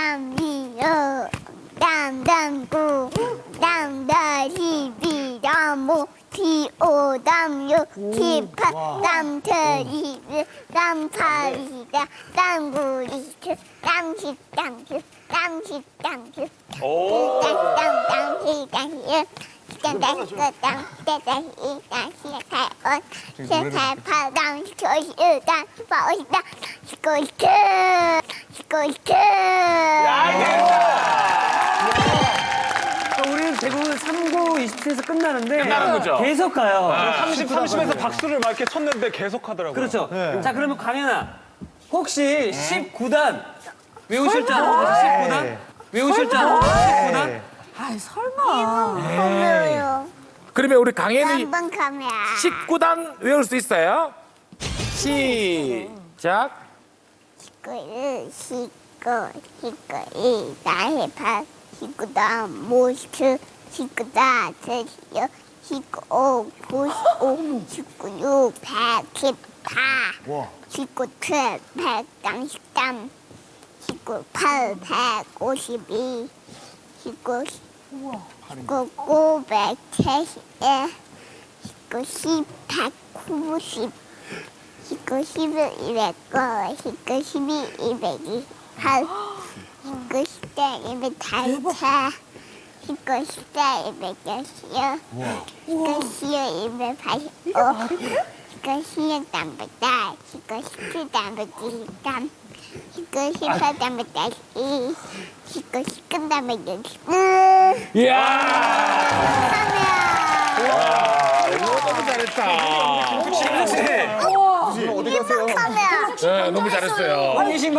담이요. 담담구 담다리비 담모 티오 담요. 티파 담터리비 담파리다 담구리스 담십 담십 담십 담십 담담담시 담시 담담담 담담시 담시 달온 시달파당 시코시다 파오시다 시코시트 시코시트 그러니까 우리는 대부분 3구 20에서 끝나는데 끝나는 거죠. 계속 가요. 30, 30에서 박수를 막 이렇게 쳤는데 계속 하더라고요. 그렇죠. 자, 그러면 강현아, 혹시 19단 외우실 줄 아는 거 19단? 외우실 줄 아는 거 19단? 아이 설마. 고마워요 그러면 우리 강현이 한번 가면 19단 외울 수 있어요? 시작. 시끄 시끄 시끄 나의 밥 시끄다 모스 시끄다 드시오 시끄오 구시오 시끄육 백십파 시끄칠 백당십삼 시끄팔 백오십이. 시끄 시끄 구백칠십일 시끄 십백구십 시끄 십일 이백구 시끄 십이 이백이십팔 시끄 십대 이백팔차 시끄 십대 이백여시오 시끄 시오 이백팔십오. 시끄 시오 담백다 시끄 십칠 담백이십삼 시끄 십팔 담백다시 시끄 십근 담백육십 이야. 하면 너무 잘했다. 네, 너무 잘했어요. 황유신